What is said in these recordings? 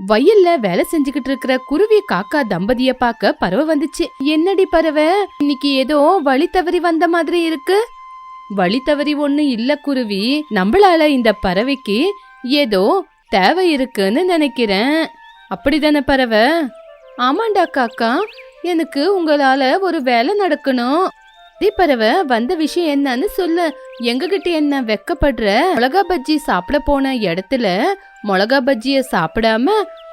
வயல்ல வேலை செஞ்சுக்கிட்டு இருக்கிற குருவி காக்கா தம்பதிய பார்க்க பறவை வந்துச்சு. என்னடி பறவை? இன்னைக்கு ஏதோ வழி தவறி வந்த மாதிரி இருக்கு. வழி தவறி ஒண்ணு இல்ல குருவி. நம்மளால இந்த பறவைக்கு ஏதோ தேவை இருக்குன்னு நினைக்கிறேன். அப்படிதானே பறவை? ஆமாண்டா காக்கா எனக்கு உங்களால ஒரு வேலை நடக்கணும். பறவை வந்த விஷயம் என்னன்னு சொல்லு. எங்ககிட்ட என்ன வெக்கப்படுற? மிளகா பஜ்ஜி சாப்பிட போன இடத்துல மிளகா பஜ்ஜிய சாப்பிடாம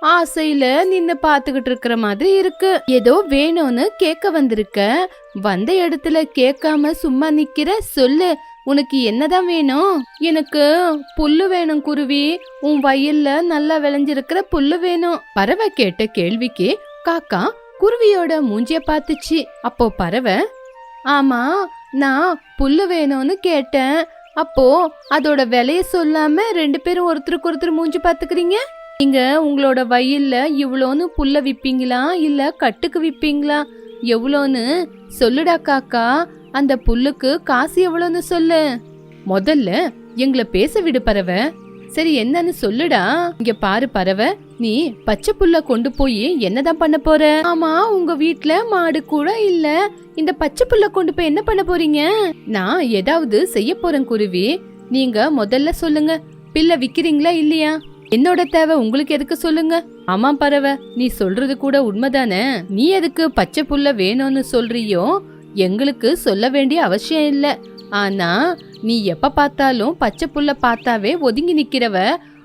ஆசையில நின்னு பாத்துக்கிட்டு இருக்கிற மாதிரி இருக்கு. ஏதோ வேணும்னு கேட்க வந்திருக்க. வந்த இடத்துல கேட்காம சும்மா நிக்கிற சொல்லு. உனக்கு என்னதான் வேணும்? எனக்கு புல்லு வேணும் குருவி. உன் வயல்ல நல்லா விளைஞ்சிருக்கிற புல்லு வேணும். பறவை கேட்ட கேள்விக்கு காக்கா குருவியோட மூஞ்சிய பார்த்துச்சு. அப்போ பறவை ஆமா நான் புல்லு வேணும்னு கேட்டேன். அப்போ அதோட விலைய சொல்லாம ரெண்டு பேரும் ஒருத்தருக்கு ஒருத்தர் மூஞ்சி பாத்துக்கிறீங்க? நீங்க உங்களோட வயல்ல இவ்வளோன்னு புல்ல விப்பீங்களா? இல்ல கட்டுக்கு விப்பீங்களா? எவ்வளோன்னு சொல்லுடா காக்கா. அந்த புல்லுக்கு காசு எவ்வளோன்னு சொல்லு. முதல்ல எங்களை பேச விடு பறவை சரி என்னன்னு சொல்லுடா. இங்க பாரு பறவை நீ பச்சை புல்ல கொண்டு போய் என்னதான் பண்ண போற? ஆமா உங்க வீட்ல மாடு கூட இல்ல. இந்த பச்சை புல்ல கொண்டு போய் என்ன பண்ண போறீங்க? நான் ஏதாவது செய்ய போறேன் குருவி. நீங்க முதல்ல சொல்லுங்க. பில்ல விக்கிறீங்களா இல்லையா? என்னோட தேவை உங்களுக்கு எதுக்கு சொல்லுங்க? ஆமா பறவை நீ சொல்றது கூட உண்மைதானே? நீ எதுக்கு பச்சை புல்ல வேணும்னு சொல்றியோ? எங்களுக்கு சொல்ல வேண்டிய அவசியம் இல்லை. ஆனா நீ எப்ப பார்த்தாலும் பச்சை புல்ல பார்த்தாவே ஒதுங்கி நிக்கிறவ.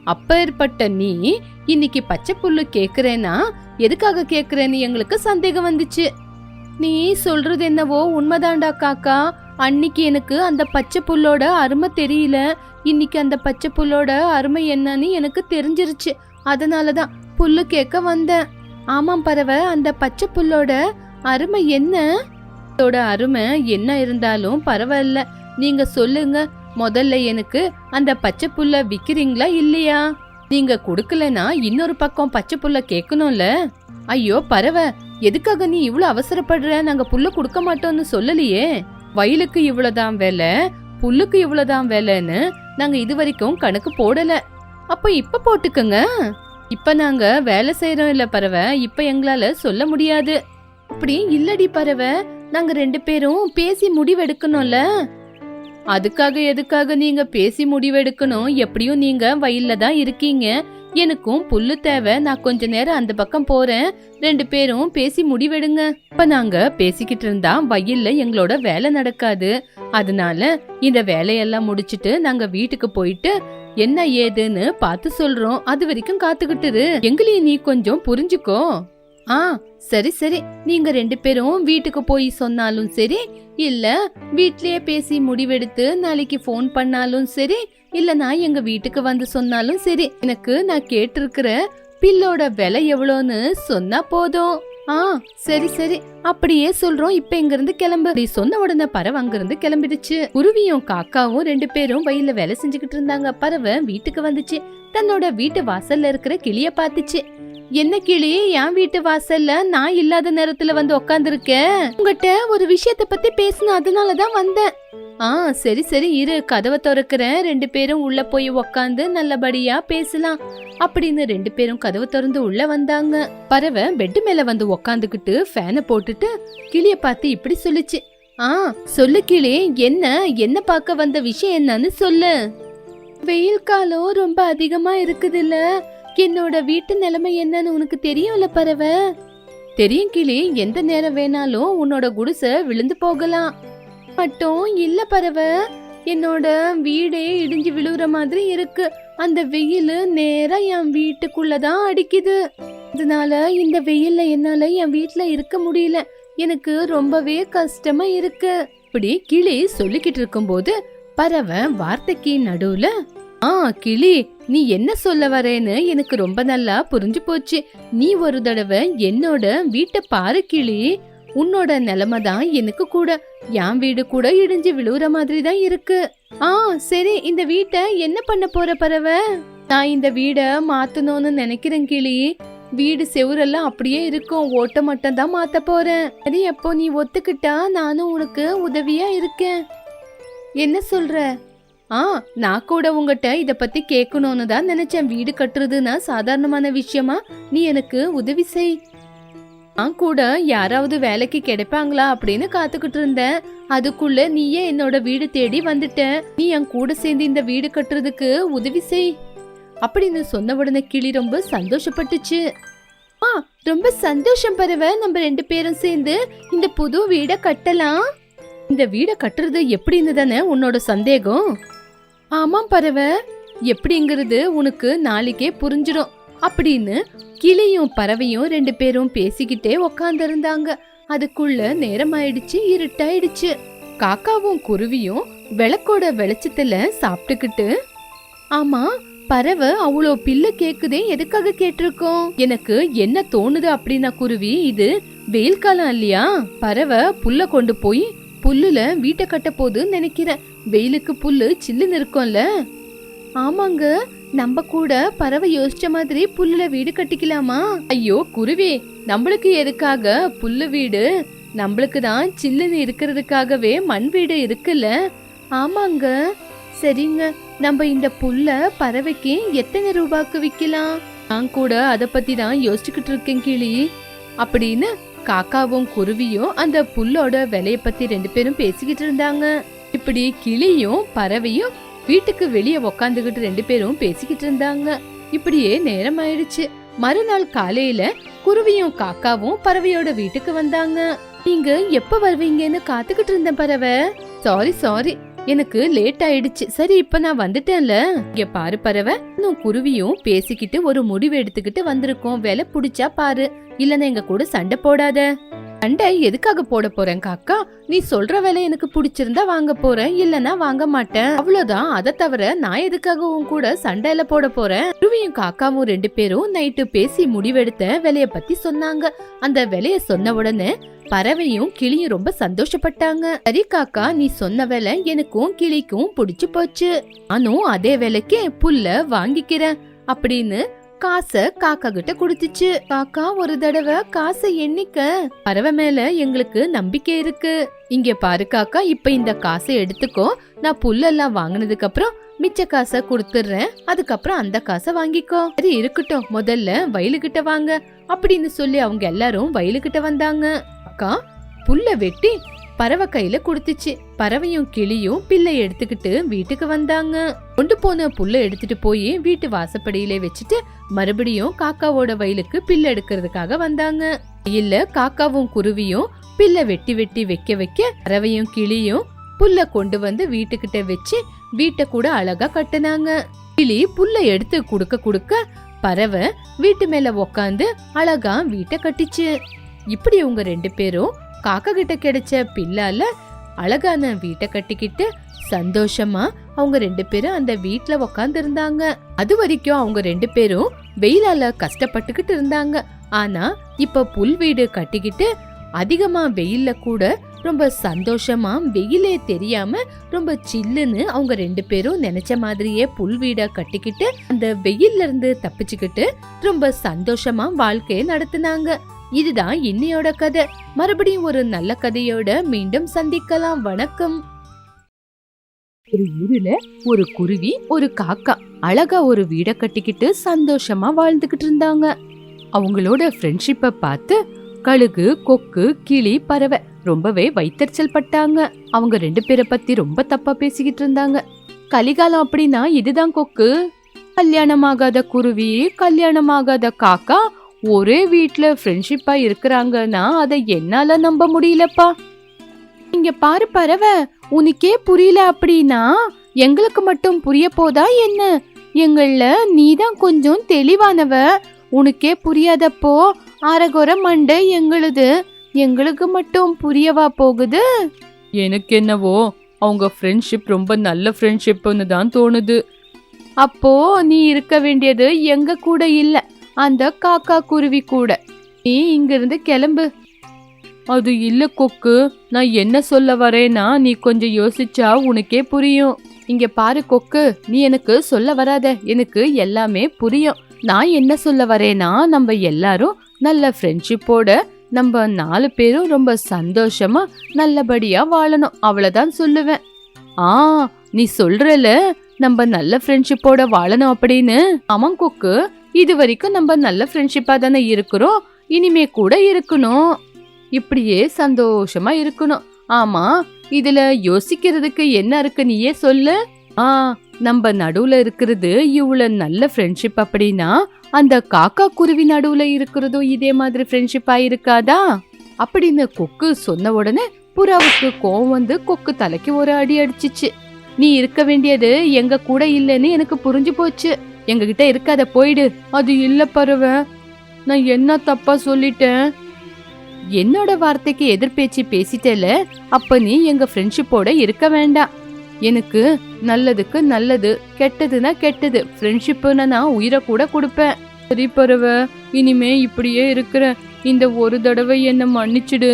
அப்பேற்பட்ட நீ இன்னைக்கு பச்சை புல்லு கேக்குறேனா எதுக்காக கேக்குறேன்னு எங்களுக்கு சந்தேகம் வந்துச்சு. நீ சொல்றது என்னவோ உண்மைதான்டா காக்கா. அன்னைக்கு எனக்கு அந்த பச்சை புல்லோட அருமை தெரியல. இன்னைக்கு அந்த பச்சை புல்லோட அருமை என்னன்னு எனக்கு தெரிஞ்சிருச்சு. அதனால தான் புல்லு கேட்க வந்தேன். ஆமாம் பறவை அந்த பச்சை புல்லோட அருமை என்ன? அதோட அருமை என்ன இருந்தாலும் பரவாயில்ல. நீங்க சொல்லுங்க முதல்ல எனக்கு அந்த பச்சை புல்ல விக்கிறீங்களா இல்லையா? நீங்க கொடுக்கலனா இன்னொரு பக்கம் பச்சை புல்ல கேட்கணும்ல? ஐயோ பறவை எதுக்காக நீ இவ்வளோ அவசரப்படுற? நாங்க புல்ல கொடுக்க மாட்டோம்னு சொல்லலையே. வயலுக்கு இவ்வளவுதான் வேலை புல்லுக்கு இவ்வளவுதான் வேலைன்னு நாங்க இது வரைக்கும் கணக்கு போடல. அப்ப இப்ப போட்டுக்கங்க. இப்ப நாங்க வேலை செய்யறோம் இல்ல பறவை இப்ப எங்களால சொல்ல முடியாது. அப்படி இல்லடி பறவை நாங்க ரெண்டு பேரும் பேசி முடிவெடுக்கணும்ல. அதுக்காக எதுக்காக நீங்க பேசி முடிவெடுக்கணும்? எப்படியும் நீங்க வயல்ல தான் இருக்கீங்க. எனக்கும் புல்லு தேவை. நான் கொஞ்ச நேரம் அந்த பக்கம் போறேன். ரெண்டு பேரும் பேசி முடிவெடுங்க. இப்ப நாங்க பேசிக்கிட்டு இருந்தா வயல்ல எங்களோட வேலை நடக்காது. அதனால இந்த வேலையெல்லாம் முடிச்சிட்டு நாங்க வீட்டுக்கு போயிட்டு என்ன ஏதுன்னு பார்த்து சொல்றோம். அது வரைக்கும் காத்துக்கிட்டுரு. எங்களையும் நீ கொஞ்சம் புரிஞ்சுக்கோ. ஆ சரி சரி. நீங்க ரெண்டு பேரும் வீட்டுக்கு போய் சொன்னாலும் சரி இல்ல வீட்லயே பேசி முடிவெடுத்து நாளைக்கு ஃபோன் பண்ணாலும் சரி இல்ல நான் எங்க வீட்டுக்கு வந்து சொன்னாலும் சரி எனக்கு நான் கேட்டிருக்கிற பில்லோட விலை எவ்வளோன்னு சொன்னா போதும். ஆ சரி சரி. அப்படியே சொல்றோம். இப்ப இங்க இருந்து கிளம்பு. நீ சொன்ன உடனே பறவை அங்க இருந்து கிளம்பிடுச்சு. குருவியும் காக்காவும் ரெண்டு பேரும் வயல்ல வேலை செஞ்சுக்கிட்டு இருந்தாங்க. பறவை வீட்டுக்கு வந்துச்சு. தன்னோட வீட்டு வாசல்ல இருக்கிற கிளிய பாத்துச்சு என்ன கிளி? என் வீட்டு வாசல்ல நான் இல்லாத நேரத்துல வந்து உக்காந்துருக்க. உங்ககிட்ட ஒரு விஷயத்த பத்தி பேசணும் அதனாலதான் வந்தேன். ஆ சரி சரி இரு. கதவை திறக்கிறேன். ரெண்டு பேரும் உள்ள போய் உக்காந்து நல்லபடியா பேசலாம். அப்படின்னு ரெண்டு பேரும் கதவை திறந்து உள்ள வந்தாங்க. பறவை பெட்டு மேல வந்து உக்காந்துக்கிட்டு ஃபேனை போட்டுட்டு கிளிய பார்த்து இப்படி சொல்லுச்சு. ஆ சொல்லு கிளி என்ன என்ன பார்க்க வந்த விஷயம் என்னன்னு சொல்லு. வெயில் காலம் ரொம்ப அதிகமா இருக்குதுல்ல. என்னோட வீட்டு நிலைமை என்னன்னு உனக்கு தெரியும்ல பறவை தெரியும் கிளி எந்த நேரம் வேணாலும் உன்னோட குடிசை விழுந்து போகலாம். மட்டும் இல்ல பறவை என்னோட வீடே இடிஞ்சு விழுகிற மாதிரி இருக்கு. அந்த வெயில் நேரா என் வீட்டுக்குள்ளதான் அடிக்குது. அதனால இந்த வெயில்ல என்னால என் வீட்டுல இருக்க முடியல. எனக்கு ரொம்பவே கஷ்டமா இருக்கு. இப்படி கிளி சொல்லிக்கிட்டு இருக்கும்போது பறவை வார்த்தைக்கு நடுவுல ஆ கிளி நீ என்ன சொல்ல வரேன்னு எனக்கு ரொம்ப நல்லா புரிஞ்சு போச்சு. நீ ஒரு தடவை என்னோட வீட்டை பாரு கிளி. உன்னோட நிலைமை தான் எனக்கு கூட. என் வீடு கூட இடிஞ்சு விழுவுற மாதிரி தான் இருக்கு. ஆ சரி இந்த வீட்டை என்ன பண்ண போற பறவை? நான் இந்த வீடை மாத்தணும்னு நினைக்கிறேன் கிளி. வீடு செவுரெல்லாம் அப்படியே இருக்கும். ஓட்ட மட்டும் தான் மாத்த போறேன். சரி அப்போ நீ ஒத்துக்கிட்டா நானும் உனக்கு உதவியா இருக்கேன். என்ன சொல்ற? ஆ நான் கூட உங்ககிட்ட இத பத்தி கேட்கணும்னு தான் நினைச்சேன். வீடு கட்டுறதுன்னா சாதாரணமான விஷயமா? நீ எனக்கு உதவி செய். நான் கூட யாராவது வேலைக்கு கிடைப்பாங்களா அப்படின்னு காத்துக்கிட்டு இருந்தேன். அதுக்குள்ள நீயே என்னோட வீடு தேடி வந்துட்ட நீ என் கூட சேர்ந்து இந்த வீடு கட்டுறதுக்கு உதவி செய். அப்படின்னு சொன்ன உடனே கிளி ரொம்ப சந்தோஷப்பட்டுச்சு. ஆ ரொம்ப சந்தோஷம் பரவ நம்ம ரெண்டு பேரும் சேர்ந்து இந்த புது வீடை கட்டலாம். இந்த வீடை கட்டுறது எப்படின்னு தானே உன்னோட சந்தேகம்? ஆமாம் பறவை எப்படிங்கிறது உனக்கு நாளைக்கே புரிஞ்சிடும். அப்படின்னு கிளியும் பறவையும் ரெண்டு பேரும் பேசிக்கிட்டே உக்காந்துருந்தாங்க. அதுக்குள்ள நேரம் ஆயிடுச்சு இருட்டாயிடுச்சு. காக்காவும் குருவியும் விளக்கோட வெளிச்சத்துல சாப்பிட்டுக்கிட்டு ஆமா பறவை அவ்வளோ பில்லு கேக்குதே எதுக்காக கேட்டிருக்கோம்? எனக்கு என்ன தோணுது அப்படின்னா குருவி இது வெயில் காலம் இல்லையா? பறவை புல்ல கொண்டு போய் புல்லுல வீட்டை கட்ட போது நினைக்கிறேன். வெயிலுக்கு புல்லு சில்லுன்னு இருக்கும்ல? ஆமாங்க. நம்ம கூட பறவை யோசிச்ச மாதிரி புல்லுல வீடு கட்டிக்கலாமா? ஐயோ குருவி நம்மளுக்கு எதுக்காக புல்லு வீடு? நம்மளுக்கு தான் சில்லுன்னு இருக்கிறதுக்காகவே மண் வீடு இருக்குல்ல? ஆமாங்க. சரிங்க. நம்ம இந்த புல்ல பறவைக்கு எத்தனை ரூபாய்க்கு விக்கலாம்? நான் கூட அத பத்தி தான் யோசிச்சுக்கிட்டு இருக்கேன் கிளி. அப்படின்னு காக்காவும் குருவியும் அந்த புல்லோட விலைய பத்தி ரெண்டு பேரும் பேசிக்கிட்டு இருந்தாங்க. இப்படி கிளியும் பறவையும் வீட்டுக்கு வெளியே உக்காந்துகிட்டு ரெண்டு பேரும் பேசிக்கிட்டு இருந்தாங்க. இப்படியே நேரம் ஆயிடுச்சு மறுநாள் காலையில குருவியும் காக்காவும் பறவையோட வீட்டுக்கு வந்தாங்க. நீங்க எப்ப வருவீங்கன்னு காத்துக்கிட்டு இருந்தேன் பறவை. சாரி சாரி எனக்கு லேட் ஆயிடுச்சு. சரி இப்ப நான் வந்துட்டேன்ல. இங்க பாரு பறவை. இன்னும் குருவியும் பேசிக்கிட்டு ஒரு முடிவு எடுத்துக்கிட்டு வந்திருக்கோம். வேலை புடிச்சா பாரு. இல்லன்னா எங்க கூட சண்டை போடாத. சண்டை எதுக்காக போட போறேன் காக்கா? நீ சொல்ற வேலை எனக்கு பிடிச்சிருந்தா வாங்க போறேன் இல்லனா வாங்க மாட்டேன். அவ்வளவுதான். அதை தவிர நான் எதுக்காக உன் கூட சண்டையில போட போறேன்? குருவியும் காக்காவும் ரெண்டு பேரும் நைட்டு பேசி முடிவெடுத்த வேலைய பத்தி சொன்னாங்க. அந்த வேலைய சொன்ன உடனே பறவையும் கிளியும் ரொம்ப சந்தோஷப்பட்டாங்க. சரி காக்கா நீ சொன்ன வேலை எனக்கும் கிளிக்கும் பிடிச்சு போச்சு. நானும் அதே வேலைக்கு புல்ல வாங்கிக்கிறேன் அப்படின்னு காசை காக்கா கிட்ட கொடுத்துச்சு. காக்கா ஒரு தடவை காசை எண்ணிக்க பறவை மேல எங்களுக்கு நம்பிக்கை இருக்கு. இங்க பாரு காக்கா இப்ப இந்த காசை எடுத்துக்கோ. நான் புல்லெல்லாம் வாங்கினதுக்கு அப்புறம் மிச்ச காசை கொடுத்துட்றேன் அதுக்கப்புறம் அந்த காசை வாங்கிக்கோ. சரி இருக்கட்டும். முதல்ல வயலுகிட்ட வாங்க. அப்படின்னு சொல்லி அவங்க எல்லாரும் வயலுகிட்ட வந்தாங்க. அக்கா புல்ல வெட்டி பறவை கையில கொடுத்துச்சு. பறவையும் கிளியும் பிள்ளை எடுத்துக்கிட்டு வீட்டுக்கு வந்தாங்க. கொண்டு போன புல்ல எடுத்துட்டு போய் வீட்டு வாசப்படியிலே வச்சுட்டு மறுபடியும் காக்காவோட வயலுக்கு பிள்ளை எடுக்கிறதுக்காக வந்தாங்க. இல்ல காக்காவும் குருவியும் பிள்ளை வெட்டி வெட்டி வைக்க வைக்க பறவையும் கிளியும் புல்ல கொண்டு வந்து வீட்டுக்கிட்ட வச்சு வீட்டை கூட அழகா கட்டுனாங்க. கிளி புல்ல எடுத்து குடுக்க குடுக்க பறவை வீட்டு மேல உக்காந்து அழகா வீட்டை கட்டிச்சு. இப்படி அவங்க ரெண்டு பேரும் காக்கா கிட்ட கிடைச்ச பில்லால அழகான வீட்டை கட்டிக்கிட்டு சந்தோஷமா அவங்க ரெண்டு பேரும் அந்த வீட்ல உக்காந்து இருந்தாங்க அது வரைக்கும் அவங்க ரெண்டு பேரும் வெயிலால கஷ்டப்பட்டுக்கிட்டு இருந்தாங்க. ஆனா இப்ப புல் வீடு கட்டிக்கிட்டு அதிகமா வெயில்ல கூட ரொம்ப சந்தோஷமா வெயிலே தெரியாம ரொம்ப சில்லுன்னு அவங்க ரெண்டு பேரும் நினைச்ச மாதிரியே புல் வீடை கட்டிக்கிட்டு அந்த வெயில்ல இருந்து தப்பிச்சுக்கிட்டு ரொம்ப சந்தோஷமா வாழ்க்கையை நடத்துனாங்க. இதுதான் இன்னையோட கதை. மறுபடியும் ஒரு நல்ல கதையோட மீண்டும் சந்திக்கலாம். வணக்கம். ஒரு ஊர்ல ஒரு குருவி ஒரு காக்கா அழகா ஒரு வீட கட்டிக்கிட்டு சந்தோஷமா வாழ்ந்துகிட்டு இருந்தாங்க. அவங்களோட ஃப்ரெண்ட்ஷிப்பை பார்த்து கழுகு கொக்கு கிளி பறவை ரொம்பவே வைத்தறிச்சல் பட்டாங்க. அவங்க ரெண்டு பேரை பத்தி ரொம்ப தப்பா பேசிக்கிட்டு இருந்தாங்க. கலிகாலம் அப்படின்னா இதுதான் கொக்கு. கல்யாணமாகாத குருவி கல்யாணமாகாத காக்கா ஒரே வீட்ல ஃப்ரெண்ட்ஷிப்பா இருக்கிறாங்கன்னா அதை என்னால நம்ப முடியலப்பா. இங்க பாரு பறவை உனக்கே புரியல அப்படின்னா எங்களுக்கு மட்டும் புரிய போதா என்ன? எங்கள நீதான் கொஞ்சம் தெளிவானவ. உனக்கே புரியாதப்போ அரகுர மண்டை எங்களுது. எங்களுக்கு மட்டும் புரியவா போகுது? எனக்கு என்னவோ அவங்க ஃப்ரெண்ட்ஷிப் ரொம்ப நல்ல ஃப்ரெண்ட்ஷிப்னு தான் தோணுது. அப்போ நீ இருக்க வேண்டியது எங்க கூட இல்ல. அந்த காக்கா குருவி கூட. நீ இங்கிருந்து கிளம்பு. அது இல்ல கொக்கு நான் என்ன சொல்ல வரேன்னா நீ கொஞ்சம் யோசிச்சா உனக்கே புரியும். இங்க பாரு கொக்கு நீ எனக்கு சொல்ல வராத. எனக்கு எல்லாமே புரியும். நான் என்ன சொல்ல வரேன்னா நம்ம எல்லாரும் நல்ல ஃப்ரெண்ட்ஷிப்போட நம்ம நாலு பேரும் ரொம்ப சந்தோஷமா நல்லபடியா வாழணும். அவ்வளவுதான் சொல்லுவேன். ஆ நீ சொல்றல? நம்ம நல்ல ஃப்ரெண்ட்ஷிப்போட வாழணும் அப்படின்னு? ஆமாம் கொக்கு. இது வரைக்கும் நம்ம நல்ல ஃப்ரெண்ட்ஷிப்பா தானே இருக்கிறோம். இனிமே கூட இருக்கணும். இப்படியே சந்தோஷமா இருக்கணும். ஆமா இதுல யோசிக்கிறதுக்கு என்ன இருக்கு நீயே சொல்லு. ஆ நம்ம நடுவுல இருக்கிறது இவ்வளவு நல்ல ஃப்ரெண்ட்ஷிப் அப்படின்னா அந்த காக்கா குருவி நடுவுல இருக்கிறதும் இதே மாதிரி ஃப்ரெண்ட்ஷிப்பா இருக்காதா? அப்படின்னு கொக்கு சொன்ன உடனே புறாவுக்கு கோவம் வந்து கொக்கு தலைக்கு ஒரு அடி அடிச்சிச்சு. நீ இருக்க வேண்டியது எங்க கூட இல்லைன்னு எனக்கு புரிஞ்சு போச்சு. எங்க கிட்ட இருக்காத போயிடு. அது இல்ல பறவை நான் என்ன தப்பா சொல்லிட்டேன்? என்னோட வார்த்தைக்கு எதிர்பேச்சு பேசிட்டேல அப்ப நீ எங்க ஃப்ரெண்ட்ஷிப்போட இருக்க வேண்டாம். எனக்கு நல்லதுக்கு நல்லது கெட்டதுன்னா கெட்டது. ஃப்ரெண்ட்ஷிப்புன்னா நான் உயிரை கூட கொடுப்பேன். சரி பறவை இனிமே இப்படியே இருக்கிற இந்த ஒரு தடவை என்ன மன்னிச்சிடு.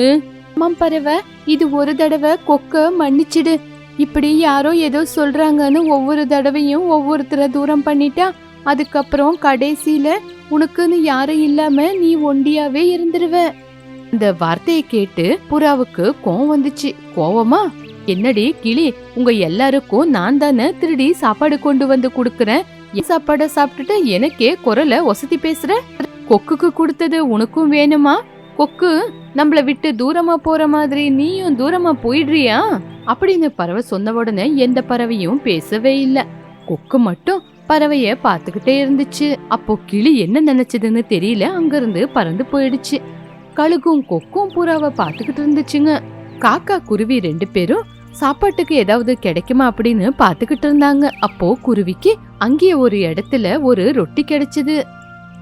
ஆமாம் பறவை இது ஒரு தடவை கொக்க மன்னிச்சிடு. இப்படி யாரோ ஏதோ சொல்கிறாங்கன்னு ஒவ்வொரு தடவையும் ஒவ்வொருத்தரை தூரம் பண்ணிட்டா அதுக்கப்புறம் கடைசியில் உனக்குன்னு யாரும் இல்லாமல் நீ ஒண்டியாவே இருந்துருவ. இந்த வார்த்தையை கேட்டு புறாவுக்கு கோவம் வந்துச்சு. கோவமா? என்னடி கிளி உங்க எல்லாருக்கும் நான் தானே திருடி சாப்பாடு கொண்டு வந்து கொடுக்குறேன். என் சாப்பாடை சாப்பிட்டுட்டு எனக்கே குரலை ஒசத்தி பேசுற? கொக்குக்கு கொடுத்தது உனக்கும் வேணுமா? கொக்கு நம்மள விட்டு தூரமா போற மாதிரி நீயும் தூரமா போயிடுறியா? அப்படின்னு பறவை சொன்ன உடனே எந்த பறவையும் பேசவே இல்ல. கொக்கு மட்டும் பறவைய பார்த்துக்கிட்டே இருந்துச்சு. அப்போ கிளி என்ன நினைச்சதுன்னு தெரியல. அங்கிருந்து பறந்து போயிடுச்சு. கழுகும் கொக்கும் புறாவை பார்த்துக்கிட்டு இருந்துச்சுங்க. காக்கா குருவி ரெண்டு பேரும் சாப்பாட்டுக்கு ஏதாவது கிடைக்குமா அப்படின்னு பார்த்துக்கிட்டு இருந்தாங்க. அப்போ குருவிக்கு அங்கேயே ஒரு இடத்துல ஒரு ரொட்டி கிடைச்சது.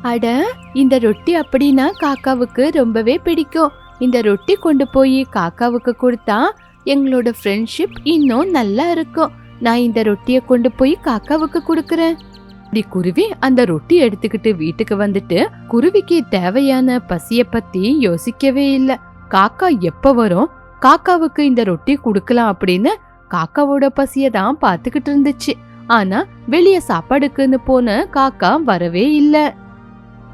அட இந்த ரொட்டி அப்படின்னா காக்காவுக்கு ரொம்பவே பிடிக்கும். இந்த ரொட்டி கொண்டு போய் காக்காவுக்கு கொடுத்தா எங்களோட ஃப்ரெண்ட்ஷிப் இன்னும் நல்லா இருக்கும். நான் இந்த ரொட்டியை கொண்டு போய் காக்காவுக்கு கொடுக்குறேன். இப்படி குருவி அந்த ரொட்டி எடுத்துக்கிட்டு வீட்டுக்கு வந்துட்டு குருவிக்கு தேவையான பசிய பத்தி யோசிக்கவே இல்லை. காக்கா எப்ப வரும்? காக்காவுக்கு இந்த ரொட்டி கொடுக்கலாம் அப்படின்னு காக்காவோட பசிய தான் பாத்துக்கிட்டு இருந்துச்சு. ஆனா வெளிய சாப்பாடுக்குன்னு போன காக்கா வரவே இல்லை.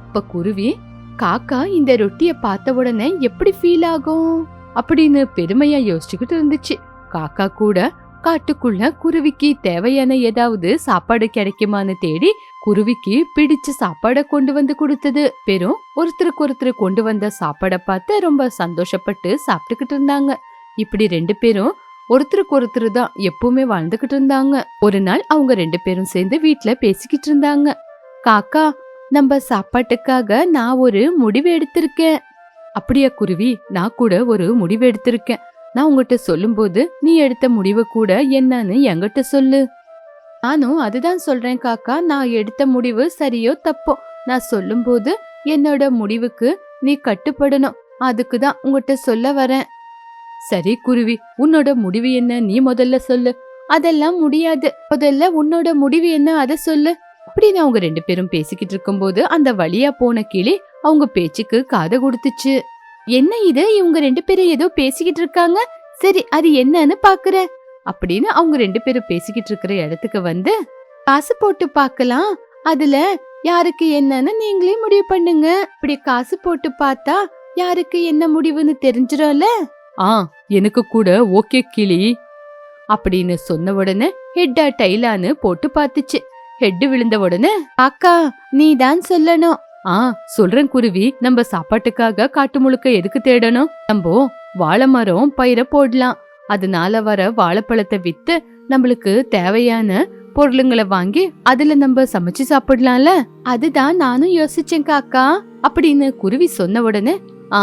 அப்ப குருவி காக்கா இந்த ரொட்டிய பார்த்த உடனே எப்படி ஃபீல் ஆகும்? அப்படின்னு பெருமையா யோசிச்சுக்கிட்டு இருந்துச்சு. காக்கா கூட காட்டுக்குள்ள குருவிக்கு தேவையான ஏதாவது சாப்பாடு கிடைக்குமான்னு தேடி குருவிக்கு பிடிச்ச சாப்பாட கொண்டு வந்து கொடுத்தது. பெரும் ஒருத்தருக்கு ஒருத்தர் கொண்டு வந்த சாப்பாட பார்த்து ரொம்ப சந்தோஷப்பட்டு சாப்பிட்டுக்கிட்டு இருந்தாங்க. இப்படி ரெண்டு பேரும் ஒருத்தருக்கு ஒருத்தர் தான் எப்பவுமே வாழ்ந்துகிட்டு இருந்தாங்க. ஒரு நாள் அவங்க ரெண்டு பேரும் சேர்ந்து வீட்டுல பேசிக்கிட்டு இருந்தாங்க. காக்கா நம்ம சாப்பாட்டுக்காக நான் ஒரு முடிவு எடுத்திருக்கேன். அப்படியா குருவி நான் கூட ஒரு முடிவு எடுத்திருக்கேன். நான் உங்ககிட்ட சொல்லும்போது நீ எடுத்த முடிவு கூட என்னன்னு என்கிட்ட சொல்லு. நானும் அதுதான் சொல்றேன் காக்கா நான் எடுத்த முடிவு சரியோ தப்போ. நான் சொல்லும்போது என்னோட முடிவுக்கு நீ கட்டுப்படணும். அதுக்கு தான் உங்ககிட்ட சொல்ல வரேன். சரி குருவி உன்னோட முடிவு என்ன? நீ முதல்ல சொல்லு. அதெல்லாம் முடியாது. முதல்ல உன்னோட முடிவு என்ன? அதை சொல்லு. அப்படின்னு அவங்க ரெண்டு பேரும் பேசிக்கிட்டு இருக்கும்போது அந்த வழியா போன கிளி அவங்க பேச்சுக்கு காதை கொடுத்துச்சு. என்ன இது? இவங்க ரெண்டு பேரும் ஏதோ பேசிக்கிட்டு இருக்காங்க? சரி அது என்னன்னு பாக்குற. அப்படின்னு அவங்க ரெண்டு பேரும் பேசிக்கிட்டு இருக்கிற இடத்துக்கு வந்து காசு போட்டு பார்க்கலாம் அதுல யாருக்கு என்னன்னு நீங்களே முடிவு பண்ணுங்க. இப்படி காசு போட்டு பார்த்தா யாருக்கு என்ன முடிவுன்னு தெரிஞ்சிடும்ல ஆ எனக்கு கூட ஓகே கிளி அப்படின்னு சொன்ன உடனே ஹெட்டா டைலான்னு போட்டு பார்த்துச்சு. ஹெட் விழுந்த உடனே அக்கா நீ தான் சொல்லணும். ஆ சொல்றேன் குருவி. நம்ம சாப்பாட்டுக்காக காட்டு முழுக்க எதுக்கு தேடணும்? நம்ம வாழை மரம் பயிர போடலாம். அதனால வர வாழைப்பழத்தை வித்து நம்மளுக்கு தேவையான பொருளுங்களை வாங்கி அதுல நம்ம சமைச்சு சாப்பிடலாம்ல? அதுதான் நானும் யோசிச்சேன் காக்கா அப்படின்னு குருவி சொன்ன உடனே ஆ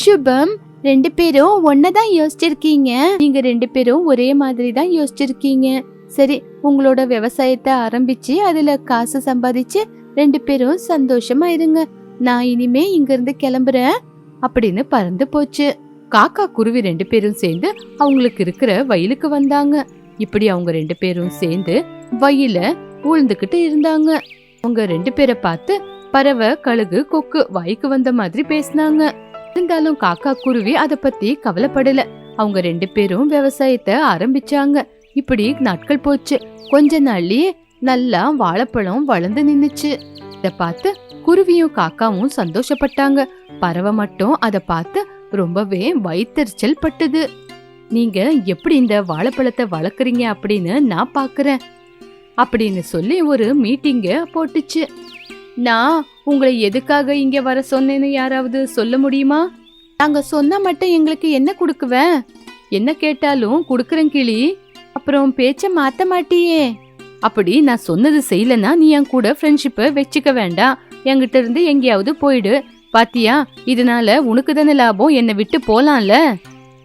சுபம் ரெண்டு பேரும் ஒன்னதான் யோசிச்சிருக்கீங்க. நீங்க ரெண்டு பேரும் ஒரே மாதிரி தான் யோசிச்சிருக்கீங்க. சரி உங்களோட விவசாயத்தை ஆரம்பிச்சு அதுல காசு சம்பாதிச்சு ரெண்டு பேரும் சந்தோஷமா இருங்க. நான் இனிமே இங்க இருந்து கிளம்புறேன். அப்படின்னு பறந்து போச்சு. காக்கா குருவி ரெண்டு பேரும் சேர்ந்து அவங்களுக்கு இருக்கிற வயலுக்கு வந்தாங்க. இப்படி அவங்க ரெண்டு பேரும் சேர்ந்து வயல உழுந்துகிட்டு இருந்தாங்க. அவங்க ரெண்டு பேரை பார்த்து பறவை கழுகு கொக்கு வாய்க்கு வந்த மாதிரி பேசினாங்க. இருந்தாலும் காக்கா குருவி அதை பத்தி கவலைப்படல. அவங்க ரெண்டு பேரும் விவசாயத்தை ஆரம்பிச்சாங்க. இப்படி நாட்கள் போச்சு. கொஞ்ச நாள்லயே நல்லா வாழைப்பழம் வளர்ந்து நின்னுச்சு. இத பார்த்து குருவியும் காக்காவும் சந்தோஷப்பட்டாங்க. பறவை மட்டும் அத பார்த்து ரொம்பவே வயிற்றுச்சல் பட்டது. நீங்க எப்படி இந்த வாழைப்பழத்தை வளர்க்குறீங்க அப்படின்னு நான் பாக்குறேன் அப்படின்னு சொல்லி ஒரு மீட்டிங்க போட்டுச்சு. நான் உங்களை எதுக்காக இங்க வர சொன்னேன்னு யாராவது சொல்ல முடியுமா? நாங்க சொன்னா மட்டும் எங்களுக்கு என்ன கொடுக்குவேன்? என்ன கேட்டாலும் கொடுக்குறேன் கிளி. அப்புறம் பேச்ச மாத்த மாட்டியே. அப்படி நான் சொன்னது செய்யலன்னா நீ என் கூட ஃப்ரெண்ட்ஷிப்பை வச்சுக்க வேண்டாம் என்கிட்ட இருந்து எங்கேயாவது போயிடு. பாத்தியா? இதனால உனக்கு தானே லாபம்? என்னை விட்டு போலாம்ல.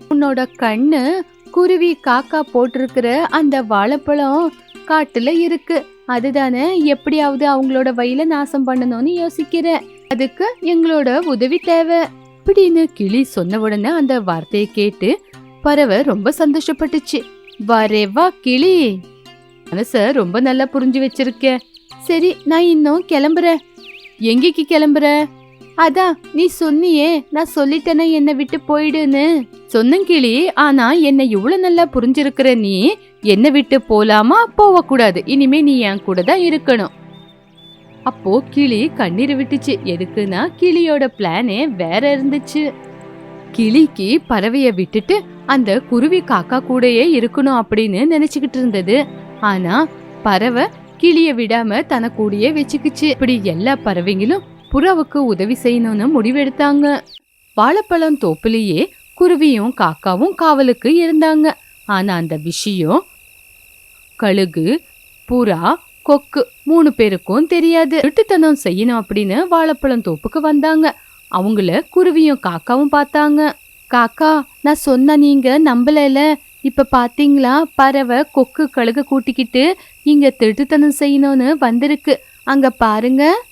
உன்னோட கண்ணு குருவி காக்கா போட்டிருக்கிற அந்த வாழைப்பழம் காட்டுல இருக்கு. அதுதானே எப்படியாவது அவங்களோட வயல நாசம் பண்ணணும்னு யோசிக்கிற. அதுக்கு எங்களோட உதவி தேவை. அப்படின்னு கிளி சொன்ன உடனே அந்த வார்த்தையை கேட்டு பறவை ரொம்ப சந்தோஷப்பட்டுச்சு. வரே வா கிளி. மனச ரொம்ப நல்லா புரிஞ்சு வச்சிருக்க. சரி நான் இன்னும் கிளம்புறேன். எங்கேக்கு கிளம்புற? அதான் நீ சொன்னியே நான் சொல்லிட்டேனே என்னை விட்டு போயிடுன்னு. சொன்னேன் கிளி ஆனா என்னை இவ்வளவு நல்லா புரிஞ்சிருக்கிற நீ என்னை விட்டு போலாமா போகக்கூடாது. இனிமே நீ என் கூட தான் இருக்கணும். அப்போ கிளி கண்ணீர் விட்டுச்சு. எதுக்குன்னா கிளியோட பிளானே வேற இருந்துச்சு. கிளிக்கு பறவைய விட்டுட்டு அந்த குருவி காக்கா கூடயே இருக்கணும் அப்படின்னு நினைச்சுக்கிட்டு இருந்தது. ஆனா பறவை கிளிய விடாம தன கூடயே வச்சுக்குச்சு. இப்படி எல்லா பறவைங்களும் புறாவுக்கு உதவி செய்யணும்னு முடிவெடுத்தாங்க. வாழைப்பழம் தோப்புலேயே குருவியும் காக்காவும் காவலுக்கு இருந்தாங்க. ஆனா அந்த விஷயம் கழுகு புறா கொக்கு மூணு பேருக்கும் தெரியாது. திருட்டுத்தனம் செய்யணும் அப்படின்னு வாழைப்பழம் தோப்புக்கு வந்தாங்க. அவங்கள குருவியும் காக்காவும் பார்த்தாங்க. காக்கா நான் சொன்ன நீங்க நம்பலல. இப்ப பாத்தீங்களா? பறவை கொக்கு கழுகு கூட்டிக்கிட்டு இங்க திருட்டுத்தனம் செய்யணும்னு வந்திருக்கு. அங்க பாருங்க.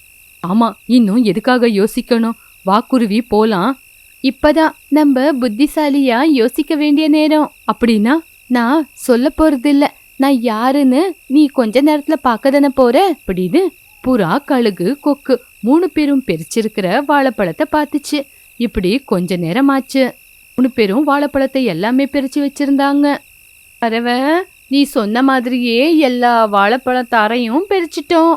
ஆமா இன்னும் எதுக்காக யோசிக்கணும்? வா குருவி போலாம். இப்பதான் நம்ம புத்திசாலியா யோசிக்க வேண்டிய நேரம். அப்படின்னா நான் சொல்ல போறதில்ல. நான் யாருன்னு நீ கொஞ்ச நேரத்துல பார்க்க தானே போற? அப்படின்னு புறா கழுகு கொக்கு மூணு பேரும் பிரிச்சிருக்கிற வாழைப்பழத்தை பார்த்துச்சு. இப்படி கொஞ்ச நேரம் ஆச்சு மூணு பேரும் வாழைப்பழத்தை எல்லாமே பிரித்து வச்சிருந்தாங்க. பறவை நீ சொன்ன மாதிரியே எல்லா வாழைப்பழத்தாரையும் பிரிச்சிட்டோம்.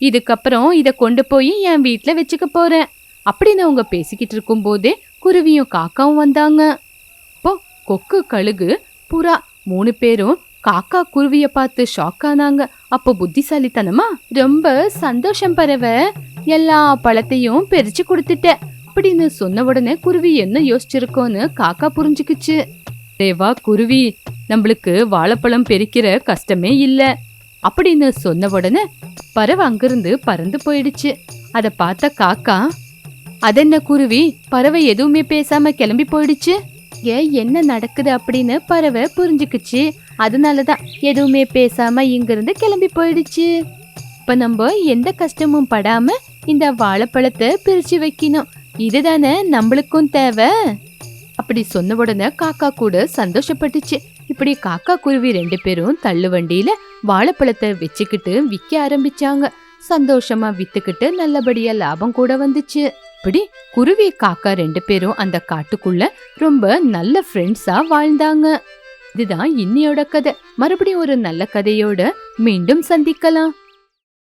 இதுக்கப்புறம் இதை கொண்டு போய் என் வீட்டில் வச்சுக்க போகிறேன் அப்படின்னு அவங்க பேசிக்கிட்டு இருக்கும்போதே குருவியும் காக்காவும் வந்தாங்க. அப்போ கொக்கு கழுகு புறா மூணு பேரும் காக்கா குருவிய பார்த்து ஷாக் ஆனாங்க. அப்போ புத்திசாலித்தனமா? ரொம்ப சந்தோஷம் பறவை எல்லா பழத்தையும் பிரிச்சு கொடுத்துட்ட. அப்படின்னு சொன்ன உடனே குருவி என்ன யோசிச்சிருக்கோன்னு காக்கா புரிஞ்சுக்குச்சு. தேவா குருவி நம்மளுக்கு வாழைப்பழம் பெருக்கிற கஷ்டமே இல்ல. அப்படின்னு சொன்ன உடனே பறவை அங்கிருந்து பறந்து போயிடுச்சு. அத பார்த்த காக்கா அதென்ன குருவி? பறவை எதுவுமே பேசாம கிளம்பி போயிடுச்சு? ஏ என்ன நடக்குது அப்படின்னு பறவை புரிஞ்சுக்குச்சு. அதனாலதான் எதுவுமே பேசாம இங்கிருந்து கிளம்பி போயிடுச்சு. இப்ப நம்ம எந்த கஷ்டமும் படாம இந்த வாழைப்பழத்தை பிரிச்சு வைக்கணும். இதுதானே நம்மளுக்கும் தேவை. அப்படி சொன்ன உடனே காக்கா கூட சந்தோஷப்பட்டுச்சு. இப்படி காக்கா குருவி ரெண்டு பேரும் தள்ளு வண்டியில வாழைப்பழத்தை வச்சுக்கிட்டு விற்க ஆரம்பிச்சாங்க. சந்தோஷமா வித்துக்கிட்டு நல்லபடியா லாபம் கூட வந்துச்சு. அப்படி குருவி காக்கா ரெண்டு பேரும் அந்த காட்டுக்குள்ள ரொம்ப நல்ல ஃப்ரெண்ட்ஸா வாழ்ந்தாங்க. இதுதான் இன்னையோட கதை. மறுபடியும் ஒரு நல்ல கதையோட மீண்டும் சந்திக்கலாம்.